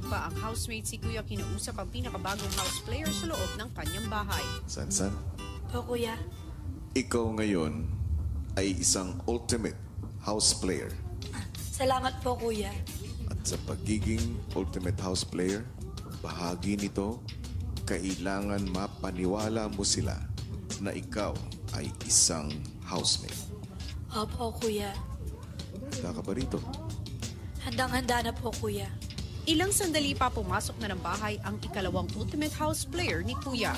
Lalo pa ang housemate si Kuya kinausap ang pinakabagong house player sa loob ng kanyang bahay. Sansan, Po, kuya. ikaw ngayon ay isang ultimate house player. Salamat po, kuya. At sa pagiging ultimate house player, bahagi nito, kailangan mapaniwala mo sila na ikaw ay isang housemate. Opo, kuya. Handa ka ba rito? Handang-handa na po, kuya. Ilang sandali pa pumasok na ng bahay ang ikalawang ultimate house player ni Kuya.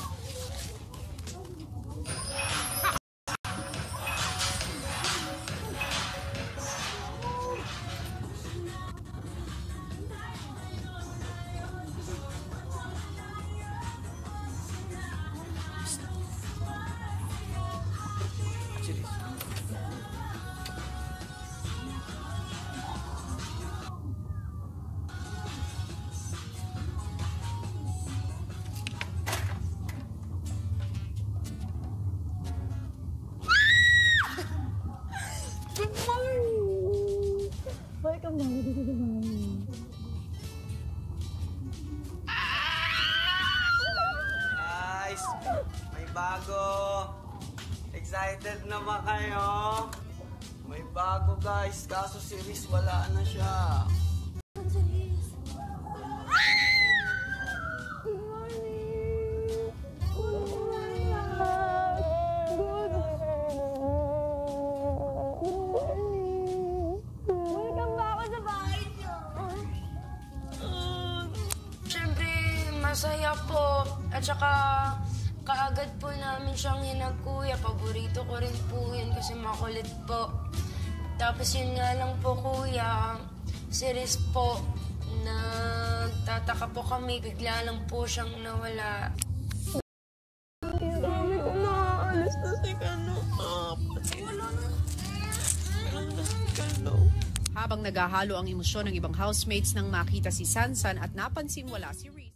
Bago. Excited na ba kayo? May bago guys, kaso si Riz wala na siya. Siyempre, masaya po. At saka, kaagad po namin siyang hinagkuya. Paborito ko rin po yun kasi makulit po. Tapos yun nga lang po, kuya. Si Riz po, nagtataka po kami. Bigla lang po siyang nawala. Sabi ko, maaalis na si Kano. Wala na. Wala na si Kano. Habang naghahalo ang emosyon ng ibang housemates nang makita si Sansan at napansin wala si Reese.